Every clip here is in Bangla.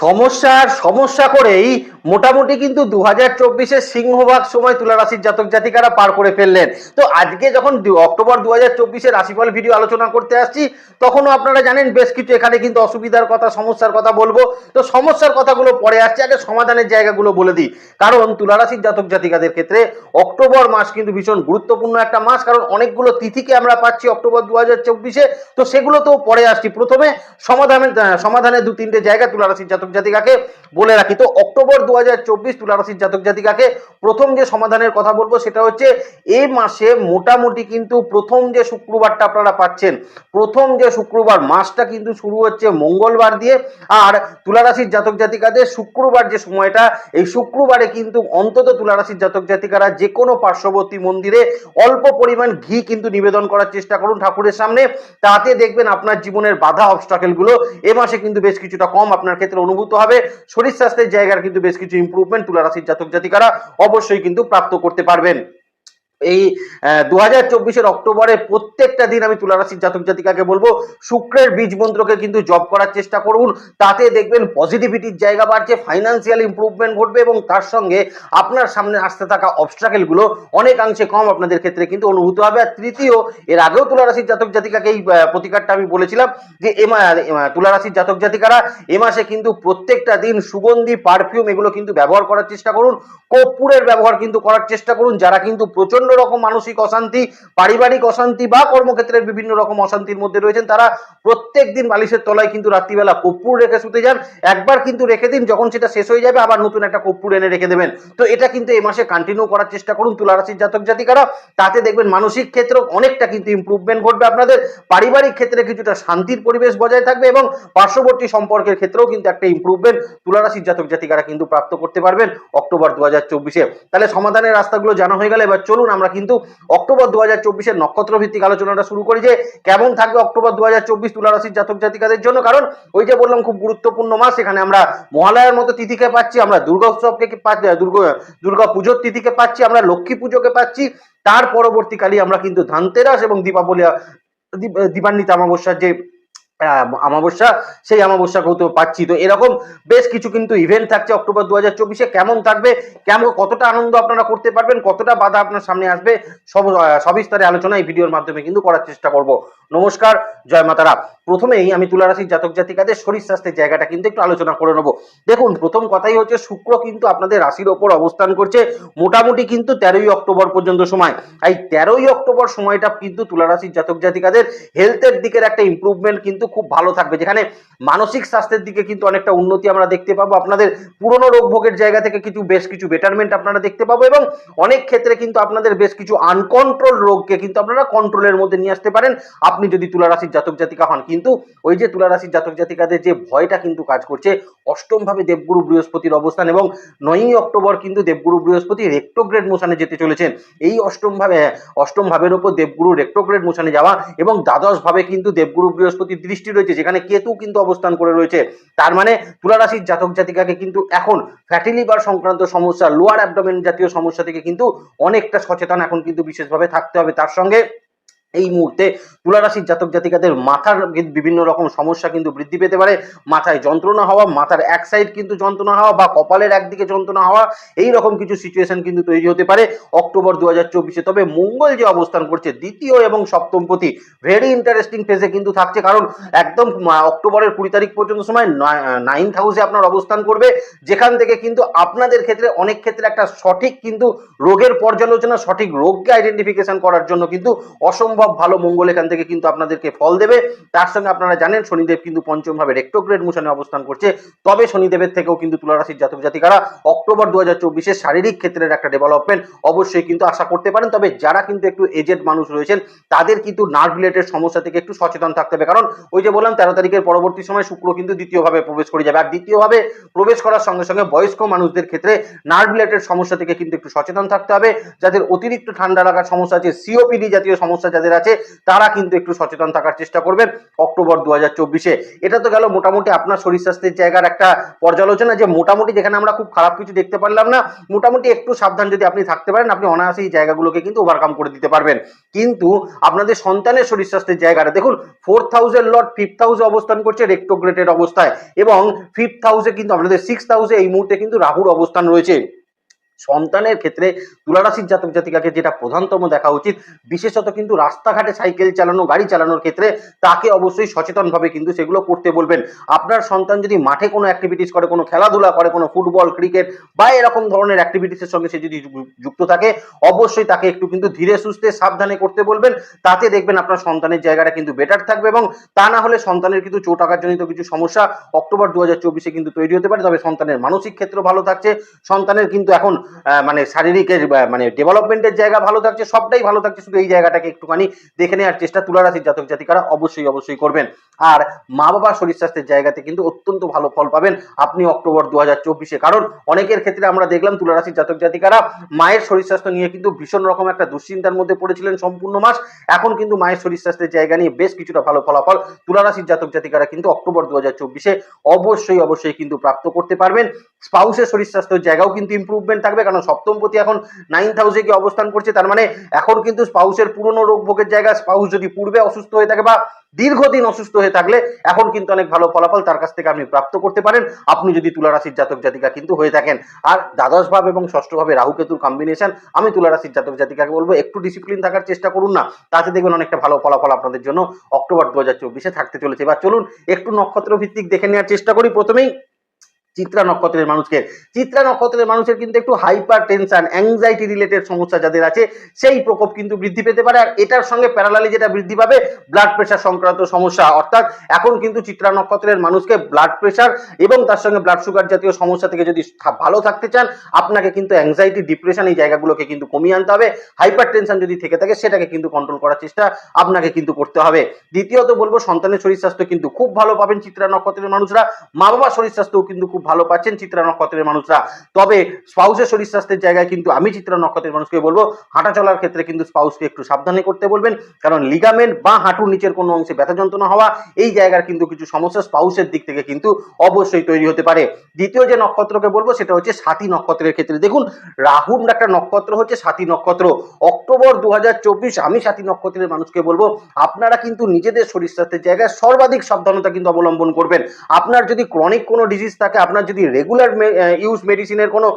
সমস্যার সমস্যা করেই মোটামুটি কিন্তু দু হাজার চব্বিশের সিংহভাগ সময় তুলা রাশির জাতক জাতিকারা পার করে ফেললেন। তো আজকে যখন অক্টোবর দু হাজার চব্বিশের রাশিফল ভিডিও আলোচনা করতে আসছি, তখনও আপনারা জানেন বেশ কিছু এখানে কিন্তু অসুবিধার কথা, সমস্যার কথা বলব। তো সমস্যার কথাগুলো পরে আসছে, আগে সমাধানের জায়গাগুলো বলে দিই। কারণ তুলা রাশির জাতক জাতিকাদের ক্ষেত্রে অক্টোবর মাস কিন্তু ভীষণ গুরুত্বপূর্ণ একটা মাস, কারণ অনেকগুলো তিথিকে আমরা পাচ্ছি অক্টোবর দু হাজার চব্বিশে। তো সেগুলো তো পরে আসছি। প্রথমে সমাধানের সমাধানের দু তিনটে জায়গা তুলা রাশির জাতক জাতিকাকে বলে রাখি। তো অক্টোবর দু হাজার চব্বিশ তুলা রাশির জাতক জাতিকাকে প্রথম যে সমাধানের কথা বলব সেটা হচ্ছে এই মাসে মোটামুটি কিন্তু প্রথম যে শুক্রবারটা আপনারা পাচ্ছেন, প্রথম যে শুক্রবার মাসটা কিন্তু শুরু হচ্ছে মঙ্গলবার দিয়ে, আর তুলা রাশির জাতক জাতিকাদের শুক্রবার যে সময়টা, এই শুক্রবারে কিন্তু অন্তত তুলা রাশির জাতক জাতিকারা যে কোনো পার্শ্ববর্তী মন্দিরে অল্প পরিমাণ ঘি কিন্তু নিবেদন করার চেষ্টা করুন ঠাকুরের সামনে। তাতে দেখবেন আপনার জীবনের বাধা অবস্টাকেলগুলো এ মাসে কিন্তু বেশ কিছুটা কম আপনার ক্ষেত্রে অনুভূত হবে। শরীর স্বাস্থ্যের জায়গার কিন্তু বেশ কিছু ইম্প্রুভমেন্ট তুলা রাশির জাতক জাতিকারা অবশ্যই কিন্তু প্রাপ্ত করতে পারবেন। এই দু হাজার চব্বিশের অক্টোবরে প্রত্যেকটা দিন আমি তুলারাশির জাতক জাতিকাকে বলব, শুক্রের বীজ মন্ত্রকে কিন্তু জব করার চেষ্টা করুন। তাতে দেখবেন পজিটিভিটির জায়গা বাড়ছে ফাইন্যান্সিয়াল ইমপ্রুভমেন্ট ঘটবে এবং তার সঙ্গে আপনার সামনে আসতে থাকা অবস্ট্রাকেলগুলো অনেকাংশে কম আপনাদের ক্ষেত্রে কিন্তু অনুভূত হবে। আর তৃতীয়, এর আগেও তুলা রাশির জাতক জাতিকাকে এই প্রতিকারটা আমি বলেছিলাম যে এমা তুলা রাশির জাতক জাতিকারা এ মাসে কিন্তু প্রত্যেকটা দিন সুগন্ধি পারফিউম এগুলো কিন্তু ব্যবহার করার চেষ্টা করুন। কর্পূরের ব্যবহার কিন্তু করার চেষ্টা করুন, যারা কিন্তু প্রচণ্ড রকম মানসিক অশান্তি, পারিবারিক অশান্তি বা কর্মক্ষেত্রের বিভিন্ন রকম অশান্তির মধ্যে রয়েছেন, তারা প্রত্যেক দিন বালিশের তলায় কিন্তু রাত্রিবেলা কর্পূর রেখে শুতে যান। একবার কিন্তু রেখে দিন, যখন সেটা শেষ হয়ে যাবে, আবার নতুন একটা কর্পূর এনে রেখে দেবেন। তো এটা কিন্তু এই মাসে কন্টিনিউ করার চেষ্টা করুন তুলা রাশির জাতক জাতিকারা। তাতে দেখবেন মানসিক ক্ষেত্রে অনেকটা কিন্তু ইমপ্রুভমেন্ট ঘটবে আপনাদের। পারিবারিক ক্ষেত্রে কিছুটা শান্তির পরিবেশ বজায় থাকবে এবং পার্শ্ববর্তী সম্পর্কের ক্ষেত্রেও কিন্তু একটা ইমপ্রুভমেন্ট তুলা রাশির জাতক জাতিকারা কিন্তু প্রাপ্ত করতে পারবেন অক্টোবর দু হাজার চব্বিশে। তাহলে সমাধানের রাস্তাগুলো জানা হয়ে গেলে, এবার চলুন আমরা কিন্তু অক্টোবর দু হাজার চব্বিশের নক্ষত্র ভিত্তিক আলোচনাটা শুরু করি যে কেমন থাকবে অক্টোবর দু হাজার চব্বিশ তুলা রাশির জাতক জাতিকাদের জন্য। কারণ ওই যে বললাম, খুব গুরুত্বপূর্ণ মাস এখানে আমরা মহালয়ার মতো তিথিকে পাচ্ছি, আমরা দুর্গা উৎসবকে দুর্গা দুর্গা পুজোর তিথিকে পাচ্ছি, আমরা লক্ষ্মী পুজোকে পাচ্ছি। তার পরবর্তীকালে আমরা কিন্তু ধানতেরাস এবং দীপাবলি দীপ- দীপান্বিত অমাবস্যার যে আহ, অমাবস্যা সেই অমাবস্যাকেও তো পাচ্ছি। তো এরকম বেশ কিছু কিন্তু ইভেন্ট থাকছে অক্টোবর দু হাজার চব্বিশে। কেমন থাকবে কেমন কতটা আনন্দ আপনারা করতে পারবেন কতটা বাধা আপনার সামনে আসবে সব সবিস্তারে আলোচনা এই ভিডিওর মাধ্যমে কিন্তু করার চেষ্টা করব। নমস্কার, জয় মাতারা। প্রথমেই আমি তুলা রাশির জাতক জাতিকাদের শরীর স্বাস্থ্যের জায়গাটা কিন্তু একটু আলোচনা করে নেব। দেখুন, প্রথম কথাই হচ্ছে শুক্র কিন্তু আপনাদের রাশির ওপর অবস্থান করছে। মোটামুটি কিন্তু তেরোই অক্টোবর পর্যন্ত সময়। এই তেরোই অক্টোবর সময়টা কিন্তু তুলা রাশির জাতক জাতিকাদের হেলথের দিকের একটা ইমপ্রুভমেন্ট কিন্তু খুব ভালো থাকবে। যেখানে মানসিক স্বাস্থ্যের দিকে কিন্তু অনেকটা উন্নতি আমরা দেখতে পাবো। আপনাদের পুরনো রোগ ভোগের জায়গা থেকে কিছু বেশ কিছু বেটারমেন্ট আপনারা দেখতে পাবো এবং অনেক ক্ষেত্রে কিন্তু আপনাদের বেশ কিছু আনকন্ট্রোল রোগকে কিন্তু আপনারা কন্ট্রোলের মধ্যে নিয়ে আসতে পারেন। আপনি যদি তুলা রাশির জাতক জাতিকা হন, কিন্তু ওই যে তুলা রাশির জাতক জাতিকাদের যে ভয়টা কিন্তু কাজ করছে অষ্টম ভাবে দেবগুরু বৃহস্পতির অবস্থান এবং নয়ই অক্টোবর কিন্তু দেবগুরু বৃহস্পতি রেক্টোগ্রেড মোশানে যেতে চলেছেন। এই অষ্টম ভাবে অষ্টম ভাবের ওপর দেবগুরু রেক্টোগ্রেড মোশানে যাওয়া এবং দ্বাদশ ভাবে কিন্তু দেবগুরু বৃহস্পতির দৃষ্টি রয়েছে, যেখানে কেতু কিন্তু অবস্থান করে রয়েছে। তার মানে তুলা রাশির জাতক জাতিকাকে কিন্তু এখন ফ্যাটি লিভার সংক্রান্ত সমস্যা লোয়ার অ্যাবডোমেন জাতীয় সমস্যা থেকে কিন্তু অনেকটা সচেতন এখন কিন্তু বিশেষভাবে থাকতে হবে। তার সঙ্গে এই মুহূর্তে তুলা রাশির জাতক জাতিকাদের মাথার বিভিন্ন রকম সমস্যা কিন্তু বৃদ্ধি পেতে পারে। মাথায় যন্ত্রণা হওয়া, মাথার এক সাইড কিন্তু যন্ত্রণা হওয়া বা কপালের একদিকে যন্ত্রণা হওয়া, এই রকম কিছু সিচুয়েশন কিন্তু তৈরি হতে পারে অক্টোবর দু তবে মঙ্গল যে অবস্থান করছে, দ্বিতীয় এবং সপ্তম পতি ভেরি ইন্টারেস্টিং ফেজে কিন্তু থাকছে কারণ একদম অক্টোবরের কুড়ি তারিখ পর্যন্ত সময় নাইন্থ হাউসে আপনার অবস্থান করবে। যেখান থেকে কিন্তু আপনাদের ক্ষেত্রে অনেক ক্ষেত্রে একটা সঠিক কিন্তু রোগের পর্যালোচনা, সঠিক রোগকে আইডেন্টিফিকেশন করার জন্য কিন্তু অসম্ভব ভালো মঙ্গল এখান থেকে কিন্তু আপনাদেরকে ফল দেবে। তার সঙ্গে আপনারা জানেন শনিদেব কিন্তু পঞ্চম ভাবে রেক্টোগ্রেড মোশনে অবস্থান করছে। তবে শনিদেবের থেকেও কিন্তু তুলা রাশির জাতক জাতিকারা অক্টোবর দু হাজার চব্বিশে শারীরিক ক্ষেত্রের একটা ডেভেলপমেন্ট অবশ্যই কিন্তু আশা করতে পারেন। তবে যারা কিন্তু একটু এজেড মানুষ রয়েছেন, তাদের কিন্তু নার্ভ রিলেটেড সমস্যা থেকে একটু সচেতন থাকতে হবে। কারণ ওই যে বললাম, তেরো তারিখের পরবর্তী সময় শুক্র কিন্তু দ্বিতীয়ভাবে প্রবেশ করে যাবে। আর দ্বিতীয়ভাবে প্রবেশ করার সঙ্গে সঙ্গে বয়স্ক মানুষদের ক্ষেত্রে নার্ভ রিলেটেড সমস্যা থেকে কিন্তু একটু সচেতন থাকতে হবে। যাদের অতিরিক্ত ঠান্ডা লাগার সমস্যা আছে সিওপিডি জাতীয় সমস্যা যাদের আছে তারা কিন্তু একটু সচেতন থাকার চেষ্টা করবেন। অক্টোবর দু চব্বিশে। এটা তো গেল মোটামুটি আপনার শরীর স্বাস্থ্যের জায়গার একটা পর্যালোচনা যে মোটামুটি যেখানে আমরা খুব খারাপ কিছু দেখতে পারলাম না, মোটামুটি একটু সাবধান যদি আপনি থাকতে পারেন, আপনি অনায়াসে এই জায়গাগুলোকে কিন্তু ওভারকাম করে দিতে পারবেন। কিন্তু আপনাদের সন্তানের শরীর স্বাস্থ্যের জায়গাটা, দেখুন ফোর্থ হাউসের লর্ড ফিফথ হাউসে অবস্থান করছে রেক্টোগ্রেটেড অবস্থায় এবং ফিফথ হাউসে কিন্তু আপনাদের সিক্স হাউসে এই মুহূর্তে কিন্তু রাহুর অবস্থান রয়েছে। সন্তানের ক্ষেত্রে তুলারাশির জাতক জাতিকাকে যেটা প্রধানতম দেখা উচিত, বিশেষত কিন্তু রাস্তাঘাটে সাইকেল চালানো, গাড়ি চালানোর ক্ষেত্রে তাকে অবশ্যই সচেতনভাবে কিন্তু সেগুলো করতে বলবেন। আপনার সন্তান যদি মাঠে কোনো অ্যাক্টিভিটিস করে, কোনো খেলাধুলা করে, কোনো ফুটবল ক্রিকেট বা এরকম ধরনের অ্যাক্টিভিটিসের সঙ্গে সে যদি যুক্ত থাকে, অবশ্যই তাকে একটু কিন্তু ধীরে সুস্থে সাবধানে করতে বলবেন। তাতে দেখবেন আপনার সন্তানের জায়গাটা কিন্তু বেটার থাকবে এবং তা না হলে সন্তানের কিন্তু চোট আঘাতজনিত কিছু সমস্যা অক্টোবর দু হাজার কিন্তু তৈরি হতে পারে। তবে সন্তানের মানসিক ক্ষেত্র ভালো থাকছে। সন্তানের কিন্তু এখন মানে শারীরিকের মানে ডেভেলপমেন্টের জায়গা ভালো থাকছে, সবটাই ভালো থাকছে। শুধু এই জায়গাটাকে একটুখানি দেখে নেওয়ার চেষ্টা তুলারাশির জাতক জাতিকারা অবশ্যই অবশ্যই করবেন। আর মা বাবার শরীর স্বাস্থ্যের জায়গাতে কিন্তু অত্যন্ত ভালো ফল পাবেন আপনি অক্টোবর দু হাজার চব্বিশে। কারণ অনেকের ক্ষেত্রে আমরা দেখলাম তুলারাশির জাতক জাতিকারা মায়ের শরীর স্বাস্থ্য নিয়ে কিন্তু ভীষণ রকম একটা দুশ্চিন্তার মধ্যে পড়েছিলেন সম্পূর্ণ মাস। এখন কিন্তু মায়ের শরীর স্বাস্থ্যের জায়গা নিয়ে বেশ কিছুটা ভালো ফলাফল তুলারাশির জাতক জাতিকারা কিন্তু অক্টোবর দু হাজার চব্বিশে অবশ্যই অবশ্যই কিন্তু প্রাপ্ত করতে পারবেন। স্পাউসের শরীর স্বাস্থ্যের জায়গাও কিন্তু ইম্প্রুভমেন্ট থাকবে। কারণ সপ্তমপতি এখন নাইন্থ হাউসে গিয়ে অবস্থান করছে। তার মানে এখন কিন্তু স্পাউসের পুরনো রোগ ভোগের জায়গা, স্পাউস যদি পূর্বে অসুস্থ হয়ে থাকে বা দীর্ঘদিন অসুস্থ হয়ে থাকলে, এখন কিন্তু অনেক ভালো ফলাফল তার কাছ থেকে আপনি প্রাপ্ত করতে পারেন। আপনি যদি তুলারাশির জাতক জাতিকা কিন্তু হয়ে থাকেন। আর দ্বাদশ ভাব এবং ষষ্ঠ ভাবে রাহু কেতুর কম্বিনেশন আমি তুলারাশির জাতক জাতিকাকে বলব, একটু ডিসিপ্লিন থাকার চেষ্টা করুন না। তাতে দেখবেন অনেকটা ভালো ফলাফল আপনাদের জন্য অক্টোবর দু হাজার চব্বিশে থাকতে চলেছে। এবার চলুন একটু নক্ষত্র ভিত্তিক দেখে নেওয়ার চেষ্টা করি। প্রথমেই চিত্রা নক্ষত্রের মানুষকে। চিত্রা নক্ষত্রের মানুষের কিন্তু একটু হাইপার টেনশন অ্যাংজাইটি রিলেটেড সমস্যা যাদের আছে, সেই প্রকোপ কিন্তু বৃদ্ধি পেতে পারে। আর এটার সঙ্গে প্যারালালি যেটা বৃদ্ধি পাবে ব্লাড প্রেশার সংক্রান্ত সমস্যা। অর্থাৎ এখন কিন্তু চিত্রা নক্ষত্রের মানুষকে ব্লাড প্রেশার এবং তার সঙ্গে ব্লাড সুগার জাতীয় সমস্যা থেকে যদি ভালো থাকতে চান, আপনাকে কিন্তু অ্যাংজাইটি ডিপ্রেশন এই জায়গাগুলোকে কিন্তু কমিয়ে আনতে হবে। হাইপার টেনশন যদি থেকে থাকে, সেটাকে কিন্তু কন্ট্রোল করার চেষ্টা আপনাকে কিন্তু করতে হবে। দ্বিতীয়ত বলব, সন্তানের শরীর স্বাস্থ্য কিন্তু খুব ভালো পাবেন চিত্রা নক্ষত্রের মানুষরা। মা বাবার শরীর স্বাস্থ্যও কিন্তু খুব ভালো পাচ্ছেন চিত্রা নক্ষত্রের মানুষরা। তবে স্পাউসের শরীর স্বাস্থ্যের জায়গায় কিন্তু আমি চিত্রা নক্ষত্রের মানুষকে বলব, হাঁটা চলার ক্ষেত্রে কিন্তু স্পাউসকে একটু সাবধানে করতে বলবেন, কারণ লিগামেন্ট বা হাঁটুর নিচের কোনো অংশে ব্যথা যন্ত্রণা হওয়া, এই জায়গার কিন্তু কিছু সমস্যা স্পাউসের দিক থেকে কিন্তু অবশ্যই তৈরি হতে পারে। দ্বিতীয় যে নক্ষত্রকে বলব, সেটা হচ্ছে সাথী নক্ষত্রের ক্ষেত্রে। দেখুন, রাহুর একটা নক্ষত্র হচ্ছে সাথী নক্ষত্র। অক্টোবর দু হাজার চব্বিশ, আমি সাথী নক্ষত্রের মানুষকে বলব, আপনারা কিন্তু নিজেদের শরীর স্বাস্থ্যের জায়গায় সর্বাধিক সাবধানতা কিন্তু অবলম্বন করবেন। আপনার যদি ক্রনিক কোনো ডিজিজ থাকে আপনার যদি রেগুলার ইউজ মেডিসিনের কোনো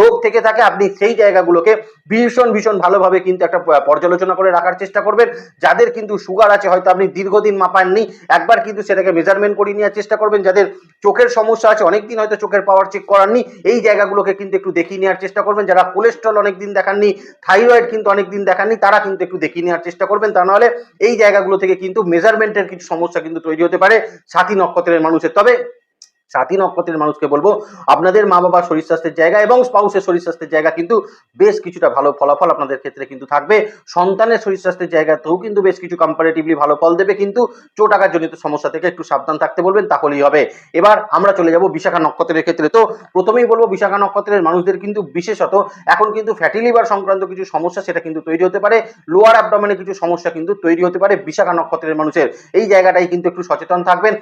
রোগ থেকে থাকে, আপনি সেই জায়গাগুলোকে ভীষণ ভীষণ ভালোভাবে কিন্তু একটা পর্যালোচনা করে রাখার চেষ্টা করবেন। যাদের কিন্তু সুগার আছে, হয়তো আপনি দীর্ঘদিন মাপাননি, একবার কিন্তু সেটাকে মেজারমেন্ট করিয়ে নেওয়ার চেষ্টা করবেন। যাদের চোখের সমস্যা আছে, অনেকদিন হয়তো চোখের পাওয়ার চেক করাননি, এই জায়গাগুলোকে কিন্তু একটু দেখিয়ে নেওয়ার চেষ্টা করবেন। যারা কোলেস্ট্রল অনেকদিন দেখাননি থাইরয়েড কিন্তু অনেকদিন দেখাননি, তারা কিন্তু একটু দেখিয়ে নেওয়ার চেষ্টা করবেন। তা নাহলে এই জায়গাগুলো থেকে কিন্তু মেজারমেন্টের কিছু সমস্যা কিন্তু তৈরি হতে পারে সাথী নক্ষত্রের মানুষের। তবে সাথী নক্ষত্রের মানুষকে বলব, আপনাদের মা বাবার শরীর স্বাস্থ্যের জায়গা এবং স্পাউসের শরীর স্বাস্থ্যের জায়গা কিন্তু বেশ কিছুটা ভালো ফলাফল আপনাদের ক্ষেত্রে কিন্তু থাকবে। সন্তানের শরীর স্বাস্থ্যের জায়গাতেও কিন্তু বেশ কিছু কম্পারেটিভলি ভালো ফল দেবে, কিন্তু চোট আঘাতজনিত সমস্যা থেকে একটু সাবধান থাকতে বলবেন, তাহলেই হবে। এবার আমরা চলে যাব বিশাখা নক্ষত্রের ক্ষেত্রে। তো প্রথমেই বলব, বিশাখা নক্ষত্রের মানুষদের কিন্তু বিশেষত এখন কিন্তু ফ্যাটি লিভার সংক্রান্ত কিছু সমস্যা সেটা কিন্তু তৈরি হতে পারে লোয়ার অ্যাবডোমেনে কিছু সমস্যা কিন্তু তৈরি হতে পারে বিশাখা নক্ষত্রের মানুষের। এই জায়গাটাই কিন্তু একটু সচেতন থাকবেন।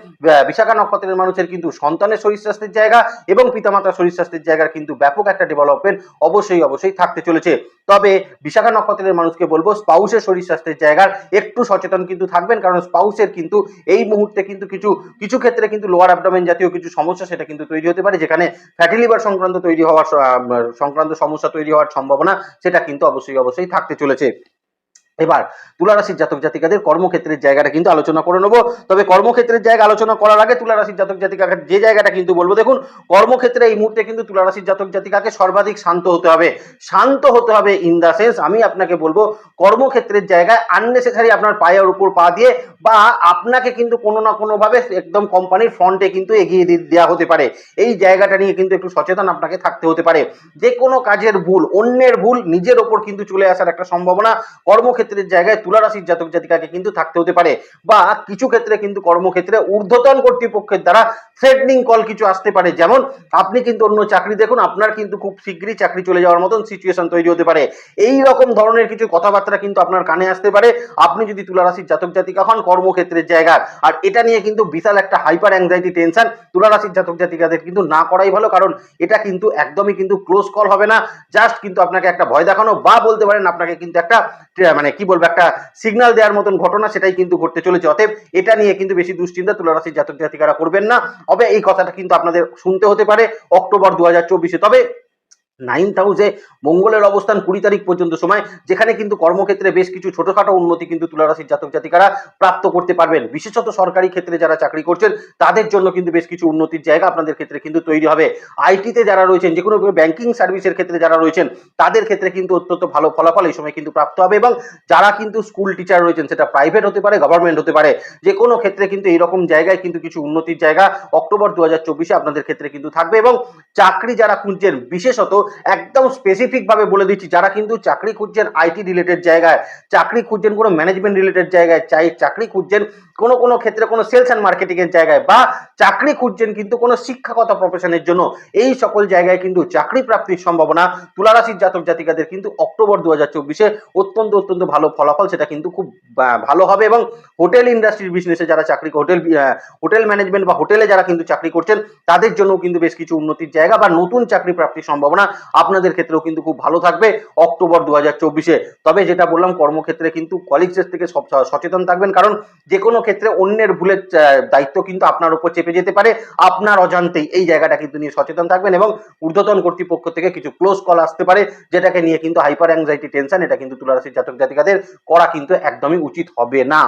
বিশাখা নক্ষত্রের মানুষের কিন্তু সন্তানের শরীর স্বাস্থ্যের জায়গা এবং পিতামাতার শরীর স্বাস্থ্যের জায়গার কিন্তু ব্যাপক একটা ডেভেলপমেন্ট অবশ্যই অবশ্যই থাকতে চলেছে। তবে বিশাখা নক্ষত্রের মানুষকে বলব, স্পাউসের শরীর স্বাস্থ্যের জায়গার একটু সচেতন কিন্তু থাকবেন, কারণ স্পাউসের কিন্তু এই মুহূর্তে কিন্তু কিছু কিছু ক্ষেত্রে কিন্তু লোয়ার অ্যাবডোমেন জাতীয় কিছু সমস্যা সেটা কিন্তু তৈরি হতে পারে, যেখানে ফ্যাটি লিভার সংক্রান্ত তৈরি হওয়ার সংক্রান্ত সমস্যা তৈরি হওয়ার সম্ভাবনা সেটা কিন্তু অবশ্যই অবশ্যই থাকতে চলেছে। এবার তুলারাশির জাতক জাতিকাদের কর্মক্ষেত্রের জায়গাটা কিন্তু আলোচনা করে নেব। তবে কর্মক্ষেত্রের জায়গা আলোচনা করার আগে তুলারাশির জাতক জাতিকাকে যে জায়গাটা কিন্তু বলব, দেখুন, কর্মক্ষেত্রে এই মুহূর্তে কিন্তু তুলারাশির জাতক জাতিকাকে সর্বাধিক শান্ত হতে হবে। শান্ত হতে হবে ইন দ্য সেন্স আমি আপনাকে বলব, কর্মক্ষেত্রের জায়গায় আননেসেসারি আপনার পায়ের উপর পা দিয়ে বা আপনাকে কিন্তু কোনো না কোনোভাবে একদম কোম্পানির ফ্রন্টে কিন্তু এগিয়ে দেওয়া হতে পারে। এই জায়গাটা নিয়ে কিন্তু একটু সচেতন আপনাকে থাকতে হতে পারে। যে কোনো কাজের ভুল, অন্যের ভুল নিজের ওপর কিন্তু চলে আসার একটা সম্ভাবনা কর্মক্ষেত্রে কর্মক্ষেত্রের জায়গায় তুলা রাশির জাতক জাতিকাকে কিন্তু থাকতে হতে পারে বা কিছু ক্ষেত্রে কিন্তু কর্মক্ষেত্রে ঊর্ধ্বতন কর্তৃপক্ষের দ্বারা থ্রেটনিং কল কিছু আসতে পারে। যেমন আপনি কিন্তু অন্য চাকরি দেখুন, আপনার কিন্তু খুব শীঘ্রই চাকরি চলে যাওয়ার মতন সিচুয়েশন তৈরি হতে পারে। এই রকম ধরনের কিছু কথাবার্তা কিন্তু আপনার কানে আসতে পারে। আপনি যদি তুলা রাশির জাতক জাতিকা হন, কর্মক্ষেত্রের জায়গার, আর এটা নিয়ে কিন্তু বিশাল একটা হাইপার অ্যাংজাইটি টেনশন তুলা রাশির জাতক জাতিকাদের কিন্তু না করাই ভালো, কারণ এটা কিন্তু একদমই কিন্তু ক্লোজ কল হবে না। জাস্ট কিন্তু আপনাকে একটা ভয় দেখানো বা বলতে পারেন আপনাকে কিন্তু একটা মানে কি বলব, একটা সিগনাল দেওয়ার মতন ঘটনা সেটাই কিন্তু ঘটতে চলেছে। অতএব এটা নিয়ে কিন্তু বেশি দুশ্চিন্তা তুলারাশির জাতক জাতিকারা করবেন না। তবে এই কথাটা কিন্তু আপনাদের শুনতে হতে পারে অক্টোবর দু তবে নাইন্থ হাউসে মঙ্গলের অবস্থান কুড়ি তারিখ পর্যন্ত সময়, যেখানে কিন্তু কর্মক্ষেত্রে বেশ কিছু ছোটখাটো উন্নতি কিন্তু তুলারাশির জাতক জাতিকারা প্রাপ্ত করতে পারবেন। বিশেষত সরকারি ক্ষেত্রে যারা চাকরি করছেন, তাদের জন্য কিন্তু বেশ কিছু উন্নতির জায়গা আপনাদের ক্ষেত্রে কিন্তু তৈরি হবে। আইটিতে যারা রয়েছেন, যে কোনো ব্যাংকিং সার্ভিসের ক্ষেত্রে যারা রয়েছেন, তাদের ক্ষেত্রে কিন্তু অত্যন্ত ভালো ফলাফল এই সময় কিন্তু প্রাপ্ত হবে এবং যারা কিন্তু স্কুল টিচার রয়েছেন, সেটা প্রাইভেট হতে পারে গভর্নমেন্ট হতে পারে, যে কোনো ক্ষেত্রে কিন্তু এইরকম জায়গায় কিন্তু কিছু উন্নতির জায়গা অক্টোবর দু হাজার আপনাদের ক্ষেত্রে কিন্তু থাকবে এবং চাকরি যারা খুঁজছেন, বিশেষত একদম স্পেসিফিকভাবে বলে দিচ্ছি, যারা কিন্তু চাকরি খুঁজছেন আইটি রিলেটেড জায়গায়, চাকরি খুঁজছেন কোনো ম্যানেজমেন্ট রিলেটেড জায়গায়, চাই চাকরি খুঁজছেন কোনো কোনো ক্ষেত্রে কোনো সেলস অ্যান্ড মার্কেটিং এর জায়গায় বা চাকরি খুঁজছেন কিন্তু কোনো শিক্ষাগত প্রফেশনের জন্য, এই সকল জায়গায় কিন্তু চাকরি প্রাপ্তির সম্ভাবনা তুলারাশির জাতক জাতিকাদের কিন্তু অক্টোবর দু হাজার চব্বিশে অত্যন্ত অত্যন্ত ভালো ফলাফল, সেটা কিন্তু খুব ভালো হবে এবং হোটেল ইন্ডাস্ট্রির বিজনেসে যারা চাকরি হোটেল হোটেল ম্যানেজমেন্ট বা হোটেলে যারা কিন্তু চাকরি করছেন, তাদের জন্য কিন্তু বেশ কিছু উন্নতির জায়গা বা নতুন চাকরি প্রাপ্তির সম্ভাবনা আপনাদের ক্ষেত্রেও কিন্তু খুব ভালো থাকবে অক্টোবর দু হাজার তবে যেটা বললাম, কর্মক্ষেত্রে কিন্তু কলিগসের থেকে সব সচেতন থাকবেন, কারণ যে কোনো ক্ষেত্রে অন্যের ভুলের দায়িত্ব কিন্তু আপনার উপর চেপে যেতে পারে। আপনার অজান্তেই এই জায়গাটা কিন্তু নিয়ে সচেতন থাকবেন এবং ঊর্ধ্বতন কর্তৃপক্ষ থেকে কিছু ক্লোজ কল আসতে পারে, যেটাকে নিয়ে কিন্তু হাইপার অ্যাংজাইটি টেনশন এটা কিন্তু তুলারাশির জাতক জাতিকাদের করা কিন্তু একদমই উচিত হবে না।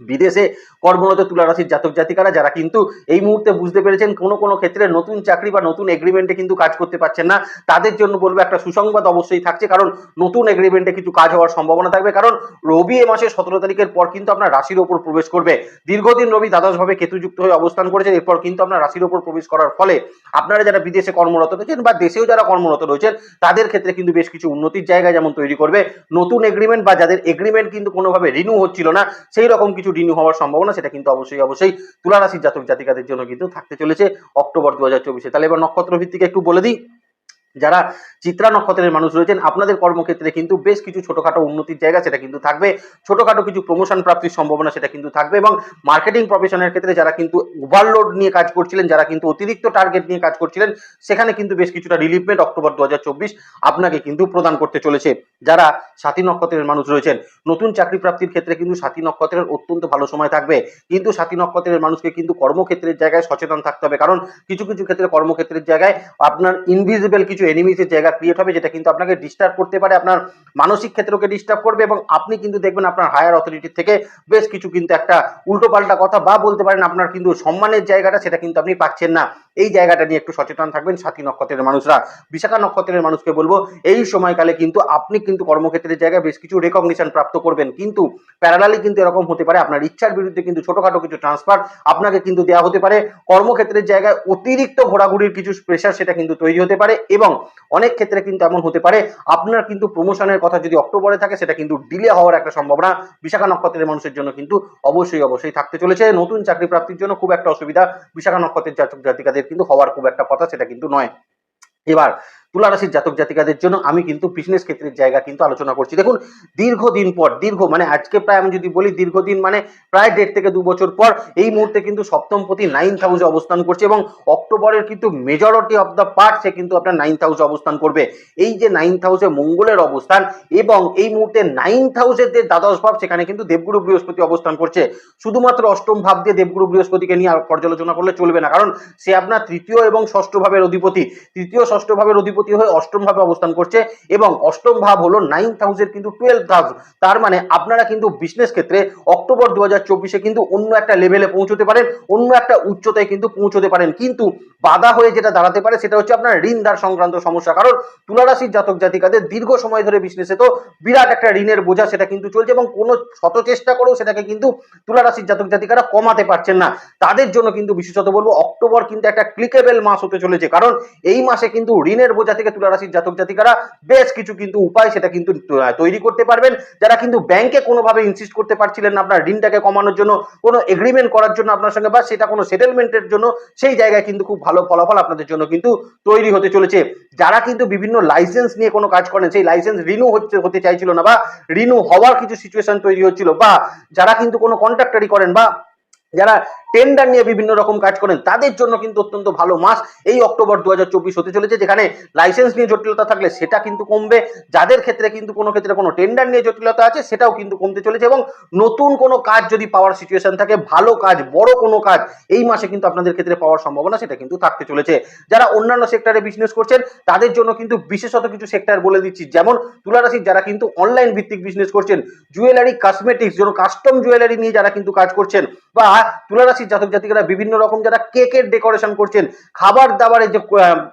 বিদেশে কর্মরত তুলারাশির জাতক জাতিকারা যারা কিন্তু এই মুহূর্তে বুঝতে পেরেছেন কোনো কোনো ক্ষেত্রে নতুন চাকরি বা নতুন এগ্রিমেন্টে কিন্তু কাজ করতে পারছেন না, তাদের জন্য বলব একটা সুসংবাদ অবশ্যই থাকছে, কারণ নতুন এগ্রিমেন্টে কিছু কাজ হওয়ার সম্ভাবনা থাকবে, কারণ রবি এ মাসের সতেরো তারিখের পর কিন্তু আপনার রাশির ওপর প্রবেশ করবে। দীর্ঘদিন রবি দ্বাদশভাবে কেতুযুক্ত হয়ে অবস্থান করেছেন, এরপর কিন্তু আপনার রাশির ওপর প্রবেশ করার ফলে আপনারা যারা বিদেশে কর্মরত রয়েছেন বা দেশেও যারা কর্মরত রয়েছেন, তাদের ক্ষেত্রে কিন্তু বেশ কিছু উন্নতির জায়গা যেমন তৈরি করবে। নতুন এগ্রিমেন্ট বা যাদের এগ্রিমেন্ট কিন্তু কোনোভাবে রিনিউ হচ্ছিল না সেই রকম কিছু রিনিউ হওয়ার সম্ভাবনা, সেটা কিন্তু অবশ্যই অবশ্যই তুলা রাশির জাতক জাতিকাদের জন্য কিন্তু থাকতে চলেছে অক্টোবর দু হাজার চব্বিশে। তাহলে এবার নক্ষত্র ভিত্তিকে একটু বলে দিই। যারা চিত্রা নক্ষত্রের মানুষ রয়েছেন, আপনাদের কর্মক্ষেত্রে কিন্তু বেশ কিছু ছোটখাটো উন্নতির জায়গা সেটা কিন্তু থাকবে। ছোটখাটো কিছু প্রমোশন প্রাপ্তির সম্ভাবনা সেটা কিন্তু থাকবে এবং মার্কেটিং প্রফেশনের ক্ষেত্রে যারা কিন্তু ওভারলোড নিয়ে কাজ করছিলেন, যারা কিন্তু অতিরিক্ত টার্গেট নিয়ে কাজ করছিলেন, সেখানে কিন্তু বেশ কিছুটা রিলিফমেন্ট অক্টোবর দু হাজার চব্বিশ আপনাকে কিন্তু প্রদান করতে চলেছে। যারা সাথী নক্ষত্রের মানুষ রয়েছেন, নতুন চাকরি প্রাপ্তির ক্ষেত্রে কিন্তু সাথী নক্ষত্রের অত্যন্ত ভালো সময় থাকবে। কিন্তু সাথী নক্ষত্রের মানুষকে কিন্তু কর্মক্ষেত্রের জায়গায় সচেতন থাকতে হবে। কারণ কিছু কিছু ক্ষেত্রে কর্মক্ষেত্রের জায়গায় আপনার ইনভিজিবল কিছু এনিমিসের জায়গা ক্রিয়েট হবে যেটা কিন্তু আপনাকে ডিস্টার্ব করতে পারে, আপনার মানসিক ক্ষেত্রকে ডিস্টার্ব করবে এবং আপনি কিন্তু দেখবেন আপনার হায়ার অথরিটির থেকে বেশ কিছু কিন্তু একটা উল্টোপাল্টা কথা বা বলতে পারেন আপনার কিন্তু সম্মানের জায়গাটা সেটা কিন্তু আপনি পাচ্ছেন না। এই জায়গাটা নিয়ে একটু সচেতন থাকবেন সাথী নক্ষত্রের মানুষরা। বিশাখা নক্ষত্রের মানুষকে বলব, এই সময়কালে কিন্তু আপনি কিন্তু কর্মক্ষেত্রের জায়গায় বেশ কিছু রেকগনিশন প্রাপ্ত করবেন। কিন্তু প্যারালালি কিন্তু এরকম হতে পারে, আপনার ইচ্ছার বিরুদ্ধে কিন্তু ছোটখাটো কিছু ট্রান্সফার আপনাকে কিন্তু দেওয়া হতে পারে। কর্মক্ষেত্রের জায়গায় অতিরিক্ত ঘোরাঘুরির কিছু প্রেশার সেটা কিন্তু তৈরি হতে পারে এবং অনেক ক্ষেত্রে কিন্তু এমন হতে পারে, আপনার কিন্তু প্রমোশনের কথা যদি অক্টোবরে থাকে, সেটা কিন্তু ডিলে হওয়ার একটা সম্ভাবনা বিশাখা নক্ষত্রের মানুষের জন্য কিন্তু অবশ্যই অবশ্যই থাকতে চলেছে। নতুন চাকরি প্রাপ্তির জন্য খুব একটা অসুবিধা বিশাখা নক্ষত্রের জাতক জাতিকাদের কিন্তু হওয়ার খুব একটা কথা সেটা কিন্তু নয়। এবার তুলা রাশির জাতক জাতিকাদের জন্য আমি কিন্তু বিজনেস ক্ষেত্রের জায়গা কিন্তু আলোচনা করছি। দেখুন, দীর্ঘদিন পর, দীর্ঘ মানে আজকে প্রায় আমি যদি বলি দীর্ঘদিন মানে প্রায় দেড় থেকে দু বছর পর এই মুহূর্তে কিন্তু সপ্তম প্রতি নাইন্থ হাউসে অবস্থান করছে এবং অক্টোবরের কিন্তু মেজরিটি অফ দ্য পার্ট সে কিন্তু আপনার নাইন্থ হাউসে অবস্থান করবে। এই যে নাইন্থ হাউসে মঙ্গলের অবস্থান এবং এই মুহূর্তে নাইন্থ হাউসের যে দ্বাদশ ভাব, সেখানে কিন্তু দেবগুরু বৃহস্পতি অবস্থান করছে। শুধুমাত্র অষ্টম ভাব দিয়ে দেবগুরু বৃহস্পতিকে নিয়ে পর্যালোচনা করলে চলবে না, কারণ সে আপনার তৃতীয় এবং ষষ্ঠ ভাবের অধিপতি। তৃতীয়, ষষ্ঠ ভাবের অধিপতি হয়ে অষ্টম ভাবে অবস্থান করছে এবং অষ্টম ভাব হলো নাইন্থ হাউসের কিন্তু টুয়েলভ হাউস তার মানে আপনারা কিন্তু বিজনেস ক্ষেত্রে অক্টোবর দু চব্বিশে কিন্তু অন্য একটা লেভেলে পৌঁছতে পারেন, অন্য একটা উচ্চতায় কিন্তু পৌঁছতে পারেন। কিন্তু বাধা হয়ে যেটা দাঁড়াতে পারে সেটা হচ্ছে আপনার ঋণ ধার সংক্রান্ত সমস্যা। কারণ তুলারাশির জাতক জাতিকাদের দীর্ঘ সময় ধরে বিজনেসে তো বিরাট একটা ঋণের বোঝা সেটা কিন্তু চলছে এবং কোনো শত চেষ্টা করেও সেটাকে কিন্তু তুলারাশির জাতক জাতিকারা কমাতে পারছেন না। তাদের জন্য কিন্তু বিশেষত বলব অক্টোবর কিন্তু একটা ক্লিকেবেল মাস হতে চলেছে। কারণ এই মাসে কিন্তু ঋণের বোঝা দরজা থেকে তুলা রাশির জাতক জাতিকারা বেশ কিছু কিন্তু উপায় সেটা কিন্তু তৈরি করতে পারবেন। যারা কিন্তু ব্যাংকে কোনোভাবে ইনসিস্ট করতে পারছিলেন না আপনার ঋণটাকে কমানোর জন্য, কোনো এগ্রিমেন্ট করার জন্য আপনার সঙ্গে বা সেটা কোনো সেটেলমেন্টের জন্য, সেই জায়গায় কিন্তু খুব ভালো ফলাফল আপনাদের জন্য কিন্তু তৈরি হতে চলেছে। যারা কিন্তু বিভিন্ন লাইসেন্স নিয়ে কোনো কাজ করেন, সেই লাইসেন্স রিনিউ হচ্ছে, হতে চাইছিল না বা রিনিউ হওয়ার কিছু সিচুয়েশন তৈরি হচ্ছিল বা যারা কিন্তু কোনো কন্ট্রাক্টারি করেন বা যারা টেন্ডার নিয়ে বিভিন্ন রকম কাজ করেন, তাদের জন্য কিন্তু অত্যন্ত ভালো মাস। এই অক্টোবর দু হাজার চব্বিশ হতে চলেছে, যেখানে লাইসেন্স নিয়ে জটিলতা থাকলে সেটা কিন্তু কমবে। যাদের ক্ষেত্রে কিন্তু কোনো ক্ষেত্রে কোনো টেন্ডার নিয়ে জটিলতা আছে, সেটাও কিন্তু কমতে চলেছে এবং নতুন কোনো কাজ যদি পাওয়ার সিচুয়েশন থাকে, ভালো কাজ, বড় কোনো কাজ, এই মাসে কিন্তু আপনাদের ক্ষেত্রে পাওয়ার সম্ভাবনা সেটা কিন্তু থাকতে চলেছে। যারা অন্যান্য সেক্টরে বিজনেস করছেন, তাদের জন্য কিন্তু বিশেষত কিছু সেক্টর বলে দিচ্ছি। যেমন তুলারাশির যারা কিন্তু অনলাইন ভিত্তিক বিজনেস করছেন জুয়েলারি কসমেটিক্স যেন কাস্টম জুয়েলারি নিয়ে যারা কিন্তু কাজ করছেন, বা তুলারাশির জাতক জাতিকারা বিভিন্ন রকম যারা কেকের ডেকোরেশন করছেন, খাবার দাবারের যে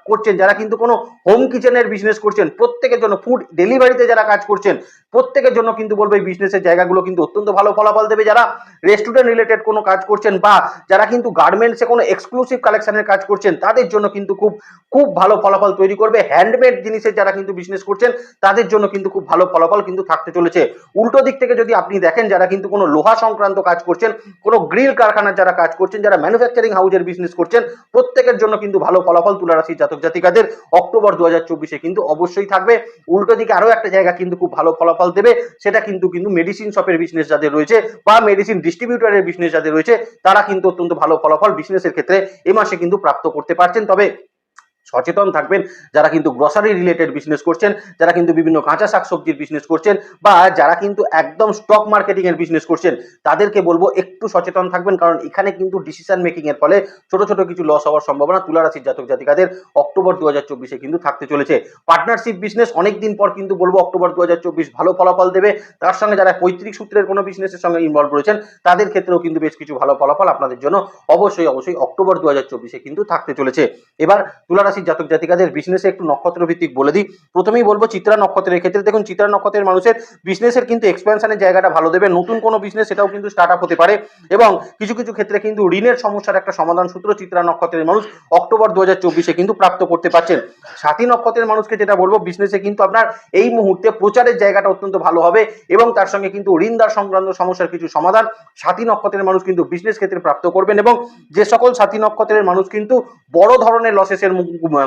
করছেন, যারা কিন্তু কোনো হোম কিচেনের বিজনেস করছেন, প্রত্যেকের জন্য ফুড ডেলিভারিতে যারা কাজ করছেন, প্রত্যেকের জন্য কিন্তু বলব এই বিজনেসের জায়গাগুলো কিন্তু অত্যন্ত ভালো ফলাফল দেবে। যারা রেস্টুরেন্ট রিলেটেড কোনো কাজ করছেন বা যারা কিন্তু গার্মেন্টসে কোনো এক্সক্লুসিভ কালেকশনের কাজ করছেন, তাদের জন্য কিন্তু খুব খুব ভালো ফলাফল তৈরি করবে। হ্যান্ডমেড জিনিসের যারা কিন্তু বিজনেস করছেন, তাদের জন্য কিন্তু খুব ভালো ফলাফল কিন্তু থাকতে চলেছে। উল্টো দিক থেকে যদি আপনি দেখেন, যারা কিন্তু কোনো লোহা সংক্রান্ত কাজ করছেন, কোনো গ্রিল কারখানার যারা কাজ করছেন, যারা ম্যানুফ্যাকচারিং হাউজের বিজনেস করছেন, প্রত্যেকের জন্য কিন্তু ভালো ফলাফল তুলা রাশি জাতক জাতিকাদের। অক্টোবর দু চব্বিশে কিন্তু অবশ্যই থাকবে। উল্টো দিকে আরও একটা জায়গা কিন্তু খুব ভালো ফলাফল দেবে, সেটা কিন্তু কিন্তু মেডিসিন শপের বিজনেস যাদের রয়েছে বা মেডিসিন ডিস্ট্রিবিউটারের বিজনেস যাদের রয়েছে, তারা কিন্তু অত্যন্ত ভালো ফলাফল বিজনেসের ক্ষেত্রে এ মাসে কিন্তু প্রাপ্ত করতে পারছেন। তবে সচেতন থাকবেন, যারা কিন্তু গ্রসারি রিলেটেড বিজনেস করছেন, যারা কিন্তু বিভিন্ন কাঁচা শাকসবজির বিজনেস করছেন, বা যারা কিন্তু একদম স্টক মার্কেটিং এর বিজনেস করছেন, তাদেরকে বলব একটু সচেতন থাকবেন, কারণ এখানে কিন্তু ডিসিশন মেকিং এর ফলে ছোট ছোট কিছু লস হওয়ার সম্ভাবনা তুলা রাশির জাতক জাতিকাদের অক্টোবর দু হাজার চব্বিশে কিন্তু থাকতে চলেছে। পার্টনারশিপ বিজনেস অনেক দিন পর কিন্তু বলব অক্টোবর দু হাজার চব্বিশ ভালো ফলাফল দেবে, তার সঙ্গে যারা পৈতৃক সূত্রের কোনো বিজনেসের সঙ্গে ইনভলভ রয়েছেন, তাদের ক্ষেত্রেও কিন্তু বেশ কিছু ভালো ফলাফল আপনাদের জন্য অবশ্যই অবশ্যই অক্টোবর দু হাজার চব্বিশে কিন্তু থাকতে চলেছে। এবার তুলা রাশির জাতক জাতিকাদের বিজনেসে একটু নক্ষত্র ভিত্তিক বলে দিই। প্রথমেই বলব চিত্রা নক্ষত্রের ক্ষেত্রে দেখুন, চিত্রা নক্ষত্রের মানুষের বিজনেসের কিন্তু এক্সপেনশনের জায়গাটা ভালো দেবে। নতুন কোনো বিজনেস সেটাও কিন্তু স্টার্ট আপ হতে পারে এবং কিছু কিছু ক্ষেত্রে কিন্তু ঋণের সমস্যার একটা সমাধান সূত্র চিত্রা নক্ষত্রের মানুষ অক্টোবর দু হাজার কিন্তু প্রাপ্ত করতে পারছেন। সাথী নক্ষত্রের মানুষকে যেটা বলব বিজনেসে কিন্তু আপনার এই মুহূর্তে প্রচারের জায়গাটা অত্যন্ত ভালো হবে এবং তার সঙ্গে কিন্তু ঋণদার সংক্রান্ত সমস্যার কিছু সমাধান সাথী নক্ষত্রের মানুষ কিন্তু বিজনেস ক্ষেত্রে প্রাপ্ত করবেন এবং যে সকল সাথী নক্ষত্রের মানুষ কিন্তু বড় ধরনের লসেসের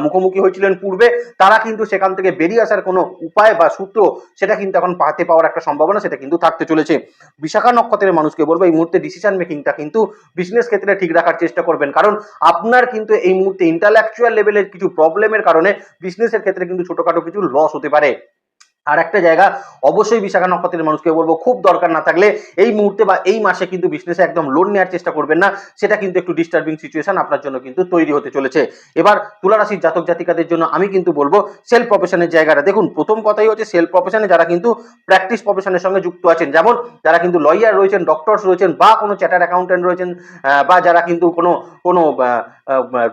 মুখোমুখি হয়েছিলেন পূর্বে, তারা কিন্তু সেখান থেকে বেরিয়ে আসার কোনো উপায় বা সূত্র সেটা কিন্তু এখন পাতে পাওয়ার একটা সম্ভাবনা সেটা কিন্তু থাকতে চলেছে। বিশাখা নক্ষত্রের মানুষকে বলব, এই মুহূর্তে ডিসিশন মেকিংটা কিন্তু বিজনেস ক্ষেত্রে ঠিক রাখার চেষ্টা করবেন। কারণ আপনার কিন্তু এই মুহূর্তে ইন্টালেকচুয়াল লেভেলের কিছু প্রবলেমের কারণে বিজনেসের ক্ষেত্রে কিন্তু ছোটখাটো কিছু লস হতে পারে। আর একটা জায়গা, অবশ্যই বিশাখা নক্ষত্রের মানুষকে বলব, খুব দরকার না থাকলে এই মুহূর্তে বা এই মাসে কিন্তু বিজনেসে একদম লোন নেওয়ার চেষ্টা করবেন না, সেটা কিন্তু একটু ডিস্টার্বিং সিচুয়েশন আপনার জন্য কিন্তু তৈরি হতে চলেছে। এবার তুলারাশির জাতক জাতিকাদের জন্য আমি কিন্তু বলব সেলফ প্রফেশনের জায়গাটা। দেখুন, প্রথম কথাই হচ্ছে সেলফ প্রফেশনে যারা কিন্তু প্র্যাকটিস প্রফেশনের সঙ্গে যুক্ত আছেন, যেমন যারা কিন্তু লয়ার রয়েছেন ডক্টরস রয়েছেন, বা কোনো চ্যাটার অ্যাকাউন্টেন্ট রয়েছেন বা যারা কিন্তু কোনো কোনো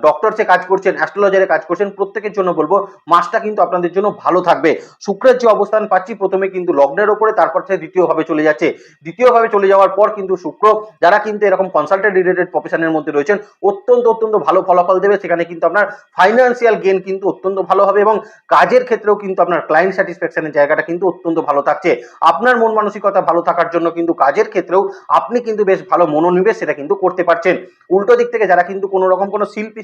ডক্টরসে কাজ করছেন অ্যাস্ট্রোলজারে কাজ করছেন, প্রত্যেকের জন্য বলব, মাসটা কিন্তু আপনাদের জন্য ভালো থাকবে। শুক্রের যে অবস্থান পাচ্ছি প্রথমে কিন্তু লগ্নের ওপরে, তারপর থেকে দ্বিতীয়ভাবে চলে যাচ্ছে। দ্বিতীয়ভাবে চলে যাওয়ার পর কিন্তু শুক্র, যারা কিন্তু এরকম কনসালটেন্ট রিলেটেড প্রফেশনের মধ্যে রয়েছেন, অত্যন্ত অত্যন্ত ভালো ফলাফল দেবে। সেখানে কিন্তু আপনার ফাইন্যান্সিয়াল গেন কিন্তু অত্যন্ত ভালো হবে এবং কাজের ক্ষেত্রেও কিন্তু আপনার ক্লায়েন্ট স্যাটিসফ্যাকশনের জায়গাটা কিন্তু অত্যন্ত ভালো থাকছে। আপনার মন মানসিকতা ভালো থাকার জন্য কিন্তু কাজের ক্ষেত্রেও আপনি কিন্তু বেশ ভালো মনোনিবেশ সেটা কিন্তু করতে পারছেন। উল্টো দিক থেকে যারা কিন্তু কোনো রকম কোনো শিল্পী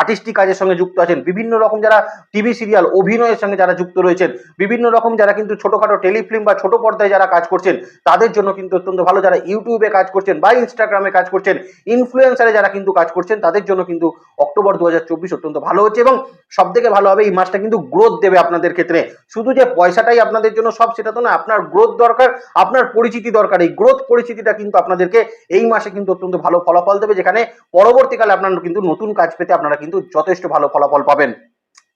আর্টিস্টিক কাজের সঙ্গে যুক্ত আছেন, বিভিন্ন রকম যারা টিভি সিরিয়াল অভিনয়ের সঙ্গে যারা যুক্ত রয়েছেন, বিভিন্ন রকম যারা কিন্তু ছোটখাটো টেলিফিল্ম বা ছোট পর্দায় যারা কাজ করছেন, তাদের জন্য কিন্তু অত্যন্ত ভালো। যারা ইউটিউবে কাজ করছেন বা ইনস্টাগ্রামে কাজ করছেন ইনফ্লুয়েন্সারে যারা কিন্তু কাজ করছেন, তাদের জন্য কিন্তু অক্টোবর দু হাজার চব্বিশ অত্যন্ত ভালো হচ্ছে এবং সব থেকে ভালো হবে এই মাসটা কিন্তু গ্রোথ দেবে আপনাদের ক্ষেত্রে। শুধু যে পয়সাটাই আপনাদের জন্য সব, সেটা তো না, আপনার গ্রোথ দরকার, আপনার পরিচিতি দরকার। এই গ্রোথ পরিচিতিটা কিন্তু আপনাদেরকে এই মাসে কিন্তু অত্যন্ত ভালো ফলাফল দেবে, যেখানে পরবর্তীকালে আপনারা কিন্তু নতুন কাজ পেতে আপনারা কিন্তু যথেষ্ট ভালো ফলাফল পাবেন।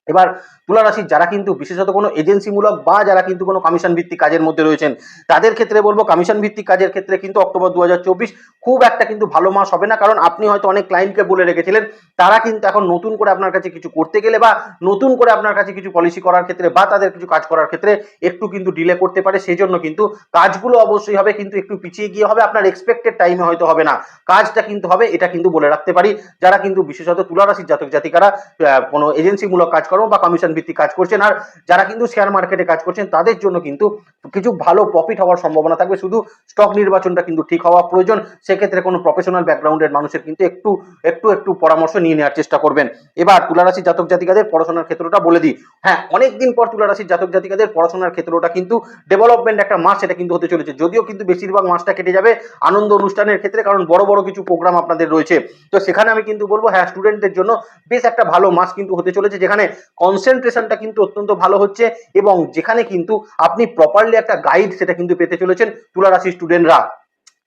এবার তুলা রাশির যারা কিন্তু বিশেষত কোনো এজেন্সিমূলক বা যারা কিন্তু কোনো কমিশন ভিত্তিক কাজের মধ্যে রয়েছেন, তাদের ক্ষেত্রে বলব কমিশন ভিত্তিক কাজের ক্ষেত্রে কিন্তু অক্টোবর দু হাজার চব্বিশ খুব একটা কিন্তু ভালো মাস হবে না। কারণ আপনি হয়তো অনেক ক্লায়েন্টকে বলে রেখেছিলেন, তারা কিন্তু এখন নতুন করে আপনার কাছে কিছু করতে গেলে বা নতুন করে আপনার কাছে কিছু পলিসি করার ক্ষেত্রে বা তাদের কিছু কাজ করার ক্ষেত্রে একটু কিন্তু ডিলে করতে পারে। সেই জন্য কিন্তু কাজগুলো অবশ্যই হবে, কিন্তু একটু পিছিয়ে গিয়ে হবে। আপনার এক্সপেক্টেড টাইমে হয়তো হবে না। কাজটা কিন্তু হবে, এটা কিন্তু বলে রাখতে পারি। যারা কিন্তু বিশেষত তুলা রাশির জাতক জাতিকারা কোনো এজেন্সিমূলক কাজ কাজকর্ম বা কমিশন ভিত্তিক কাজ করছেন, আর যারা কিন্তু শেয়ার মার্কেটে কাজ করছেন, তাদের জন্য কিন্তু কিছু ভালো প্রফিট হওয়ার সম্ভাবনা থাকবে। শুধু স্টক নির্বাচনটা কিন্তু ঠিক হওয়া প্রয়োজন। সেক্ষেত্রে কোনো প্রফেশনাল ব্যাকগ্রাউন্ডের মানুষের কিন্তু একটু একটু একটু পরামর্শ নিয়ে নেওয়ার চেষ্টা করবেন। এবার তুলারাশি জাতক জাতিকাদের পড়াশোনার ক্ষেত্রটা বলে দিই। হ্যাঁ অনেকদিন পর তুলারাশির জাতক জাতিকাদের পড়াশোনার ক্ষেত্রটা কিন্তু ডেভেলপমেন্ট একটা মাস সেটা কিন্তু হতে চলেছে। যদিও কিন্তু বেশিরভাগ মাসটা কেটে যাবে আনন্দ অনুষ্ঠানের ক্ষেত্রে, কারণ বড় বড় কিছু প্রোগ্রাম আপনাদের রয়েছে। তো সেখানে আমি কিন্তু বলব হ্যাঁ স্টুডেন্টদের জন্য বেশ একটা ভালো মাস কিন্তু হতে চলেছে, যেখানে কনসেন্ট্রেশনটা কিন্তু অত্যন্ত ভালো হচ্ছে এবং যেখানে কিন্তু আপনি প্রপারলি একটা গাইড সেটা কিন্তু পেতে চলেছেন তুলারাশি স্টুডেন্টরা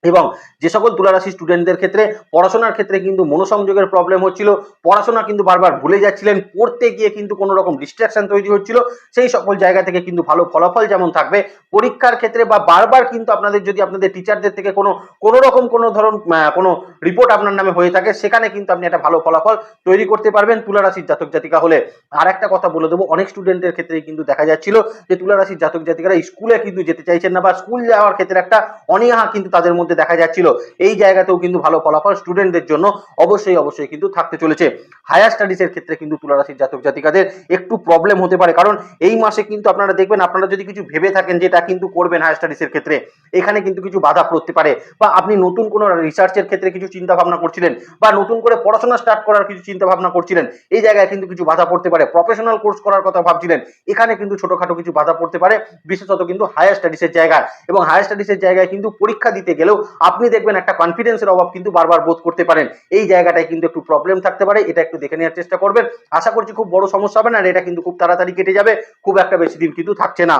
এবং যে সকল তুলারাশি স্টুডেন্টদের ক্ষেত্রে পড়াশোনার ক্ষেত্রে কিন্তু মনোসংযোগের প্রবলেম হচ্ছিল, পড়াশোনা কিন্তু বারবার ভুলে যাচ্ছিলেন, পড়তে গিয়ে কিন্তু কোনো রকম ডিস্ট্রাকশন তৈরি হচ্ছিল, সেই সকল জায়গা থেকে কিন্তু ভালো ফলাফল যেমন থাকবে, পরীক্ষার ক্ষেত্রে বা বারবার কিন্তু আপনাদের যদি আপনাদের টিচারদের থেকে কোনো কোনো রকম কোনো ধরন কোনো রিপোর্ট আপনার নামে হয়ে থাকে, সেখানে কিন্তু আপনি একটা ভালো ফলাফল তৈরি করতে পারবেন তুলারাশির জাতক জাতিকা হলে। আর একটা কথা বলে দেবো, অনেক স্টুডেন্টের ক্ষেত্রে কিন্তু দেখা যাচ্ছিল যে তুলারাশির জাতক জাতিকারা স্কুলে কিন্তু যেতে চাইছেন না বা স্কুল যাওয়ার ক্ষেত্রে একটা অনীহা কিন্তু তাদের মধ্যে দেখা যাচ্ছিল, এই জায়গাতেও কিন্তু ভালো ফলাফল স্টুডেন্টদের জন্য অবশ্যই অবশ্যই কিন্তু থাকতে চলেছে। হায়ার স্টাডিজের ক্ষেত্রে কিন্তু তুলারাশির জাতক জাতিকাদের একটু প্রবলেম হতে পারে। কারণ এই মাসে কিন্তু আপনারা দেখবেন, আপনারা যদি কিছু ভেবে থাকেন যেটা কিন্তু করবেন হায়ার স্টাডিজের ক্ষেত্রে, এখানে কিন্তু কিছু বাধা পড়তে পারে বা আপনি নতুন কোনো রিসার্চের ক্ষেত্রে কিছু চিন্তা ভাবনা করছিলেন বা নতুন করে পড়াশোনা স্টার্ট করার কিছু চিন্তা ভাবনা করছিলেন, এই জায়গায় কিন্তু কিছু বাধা পড়তে পারে। প্রফেশনাল কোর্স করার কথা ভাবছিলেন, এখানে কিন্তু ছোটখাটো কিছু বাধা পড়তে পারে, বিশেষত কিন্তু হায়ার স্টাডিজের জায়গায় এবং হায়ার স্টাডিজের জায়গায় কিন্তু পরীক্ষা দিতে গেলেও আপনি দেখবেন একটা কনফিডেন্সের অভাব কিন্তু বারবার বোধ করতে পারেন। এই জায়গাটায় কিন্তু একটু প্রবলেম থাকতে পারে, এটা একটু দেখে নেওয়ার চেষ্টা করবেন। আশা করছি খুব বড় সমস্যা হবে না, আর এটা কিন্তু খুব তাড়াতাড়ি কেটে যাবে, খুব একটা বেশি দিন কিন্তু থাকছে না।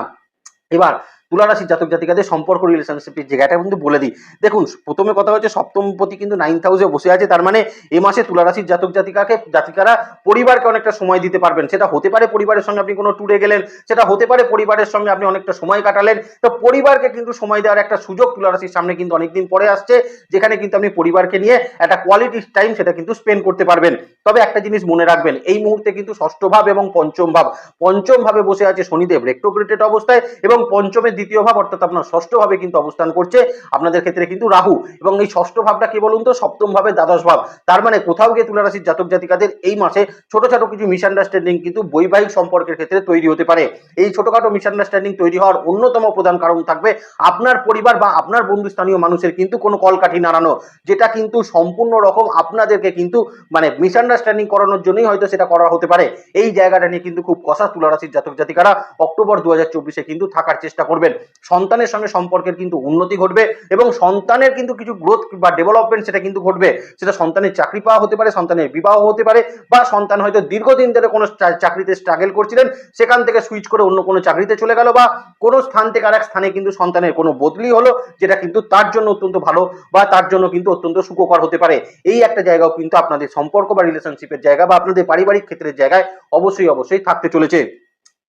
এবার তুলারাশির জাতক জাতিকাদের সম্পর্ক রিলেশনশিপের জায়গাটা কিন্তু বলে দিই। দেখুন, প্রথমে কথা হচ্ছে সপ্তমপতি কিন্তু নাইন্থ হাউসে বসে আছে, তার মানে এ মাসে তুলারাশির জাতক জাতিকাকে, জাতিকারা পরিবারকে অনেকটা সময় দিতে পারবেন। সেটা হতে পারে পরিবারের সঙ্গে আপনি কোনো ট্যুরে গেলেন, সেটা হতে পারে পরিবারের সঙ্গে আপনি অনেকটা সময় কাটালেন। তো পরিবারকে কিন্তু সময় দেওয়ার একটা সুযোগ তুলারাশির সামনে কিন্তু অনেকদিন পরে আসছে, যেখানে কিন্তু আপনি পরিবারকে নিয়ে একটা কোয়ালিটি টাইম সেটা কিন্তু স্পেন্ড করতে পারবেন। তবে একটা জিনিস মনে রাখবেন, এই মুহূর্তে কিন্তু ষষ্ঠ ভাব এবং পঞ্চম ভাব, পঞ্চম ভাবে বসে আছে শনিদেব রেক্টোগ্রেটেড অবস্থায় এবং পঞ্চমের দ্বিতীয় ভাব, অর্থাৎ আপনার ষষ্ঠ ভাবে কিন্তু অবস্থান করছে। আপনাদের ক্ষেত্রে কিন্তু রাহু এবং এই ষষ্ঠ ভাবটা কি বলুন তো? সপ্তম ভাবে দ্বাদশ ভাব। তার মানে কোথাও গিয়ে তুলারাশির জাতক জাতিকাদের এই মাসে ছোট ছোট কিছু মিসআন্ডারস্ট্যান্ডিং কিন্তু বৈবাহিক সম্পর্কের ক্ষেত্রে তৈরি হতে পারে। এই ছোটখাটো মিসআন্ডারস্ট্যান্ডিং তৈরি হওয়ার অন্যতম প্রধান কারণ থাকবে আপনার পরিবার বা আপনার বন্ধু স্থানীয় মানুষের কিন্তু কোনো কলকাঠি নাড়ানো, যেটা কিন্তু সম্পূর্ণ রকম আপনাদেরকে কিন্তু মানে মিসআন্ডারস্ট্যান্ডিং করানোর জন্যই হয়তো সেটা করা হতে পারে। এই জায়গাটা নিয়ে কিন্তু খুব কষা তুলারাশির জাতক জাতিকারা অক্টোবর দু হাজার চব্বিশে কিন্তু থাকার চেষ্টা করবেন। সন্তানের সঙ্গে সম্পর্কের কিন্তু উন্নতি ঘটবে এবং সন্তানের কিন্তু কিছু গ্রোথ বা ডেভেলপমেন্ট সেটা কিন্তু ঘটবে। সেটা সন্তানের চাকরি পাওয়া হতে পারে, সন্তানের বিবাহ হতে পারে বা সন্তান হয়তো দীর্ঘদিন ধরে কোনো চাকরিতে স্ট্রাগল করছিলেন, সেখান থেকে সুইচ করে অন্য কোনো চাকরিতে চলে গেল বা কোনো স্থান থেকে আরেক স্থানে কিন্তু সন্তানের কোনো বদলি হলো, যেটা কিন্তু তার জন্য অত্যন্ত ভালো বা তার জন্য কিন্তু অত্যন্ত সুখকর হতে পারে। এই একটা জায়গাও কিন্তু আপনাদের সম্পর্ক বা রিলেশনশিপের জায়গা বা আপনাদের পারিবারিক ক্ষেত্রের জায়গায় অবশ্যই অবশ্যই থাকতে চলেছে।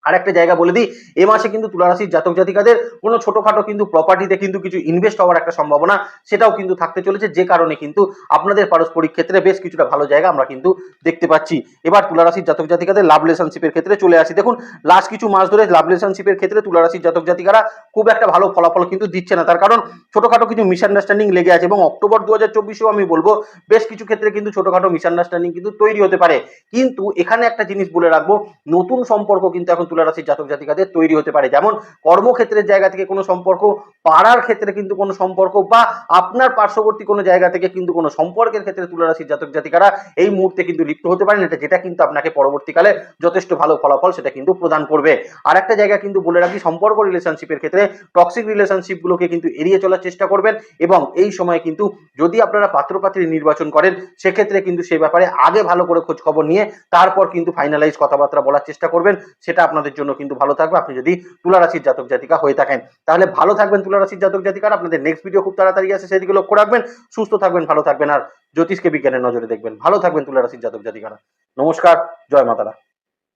আর একটা জায়গা বলে দিই, এ মাসে কিন্তু তুলারাশির জাতক জাতিকাদের কোনো ছোটোখাটো কিন্তু প্রপার্টিতে কিন্তু কিছু ইনভেস্ট হওয়ার একটা সম্ভাবনা সেটাও কিন্তু থাকতে চলেছে, যে কারণে কিন্তু আপনাদের পারস্পরিক ক্ষেত্রে বেশ কিছুটা ভালো জায়গা আমরা কিন্তু দেখতে পাচ্ছি। এবার তুলারাশির জাতক জাতিকাদের লাভ রিলেশনশিপের ক্ষেত্রে চলে আসি। দেখুন লাস্ট কিছু মাস ধরে লাভ রিলেশনশিপের ক্ষেত্রে তুলারাশির জাতক জাতিকারা খুব একটা ভালো ফলাফল কিন্তু দিচ্ছে না। তার কারণ ছোটখাটো কিছু মিসআন্ডারস্ট্যান্ডিং লেগে আছে এবং অক্টোবর দু হাজার চব্বিশেও আমি বলব, বেশ কিছু ক্ষেত্রে কিন্তু ছোটখাটো মিসআন্ডারস্ট্যান্ডিং কিন্তু তৈরি হতে পারে। কিন্তু এখানে একটা জিনিস বলে রাখব, নতুন সম্পর্ক কিন্তু এখন তুলারাশির জাতক জাতিকাদের তৈরি হতে পারে। যেমন কর্মক্ষেত্রের জায়গা থেকে কোনো সম্পর্ক, পাড়ার ক্ষেত্রে কিন্তু কোনো সম্পর্ক বা আপনার পার্শ্ববর্তী কোনো জায়গা থেকে কিন্তু কোনো সম্পর্কের ক্ষেত্রে তুলারাশির জাতক জাতিকারা এই মুহূর্তে কিন্তু লিপ্ত হতে পারেন। এটা যেটা কিন্তু আপনাকে পরবর্তীকালে যথেষ্ট ভালো ফলাফল সেটা কিন্তু প্রদান করবে। আর একটা জায়গা কিন্তু বলে রাখি, সম্পর্ক রিলেশনশিপের ক্ষেত্রে টক্সিক রিলেশনশিপগুলোকে কিন্তু এড়িয়ে চলার চেষ্টা করবেন এবং এই সময় কিন্তু যদি আপনারা পাত্রপাত্রী নির্বাচন করেন, সেক্ষেত্রে কিন্তু সেই ব্যাপারে আগে ভালো করে খোঁজ খবর নিয়ে তারপর কিন্তু ফাইনালাইজ কথাবার্তা বলার চেষ্টা করবেন, সেটা আপনাদের জন্য কিন্তু ভালো থাকবে। আপনি যদি তুলারাশির জাতক জাতিকা হয়ে থাকেন, তাহলে ভালো থাকবেন তুলারাশির জাতক জাতিকার। আপনাদের নেক্সট ভিডিও খুব তাড়াতাড়ি আছে সেদিকে লক্ষ্য রাখবেন। সুস্থ থাকবেন, ভালো থাকবেন, আর জ্যোতিষকে বিজ্ঞানের নজরে দেখবেন। ভালো থাকবেন তুলারাশির জাতক জাতিকারা। নমস্কার, জয় মাতারা।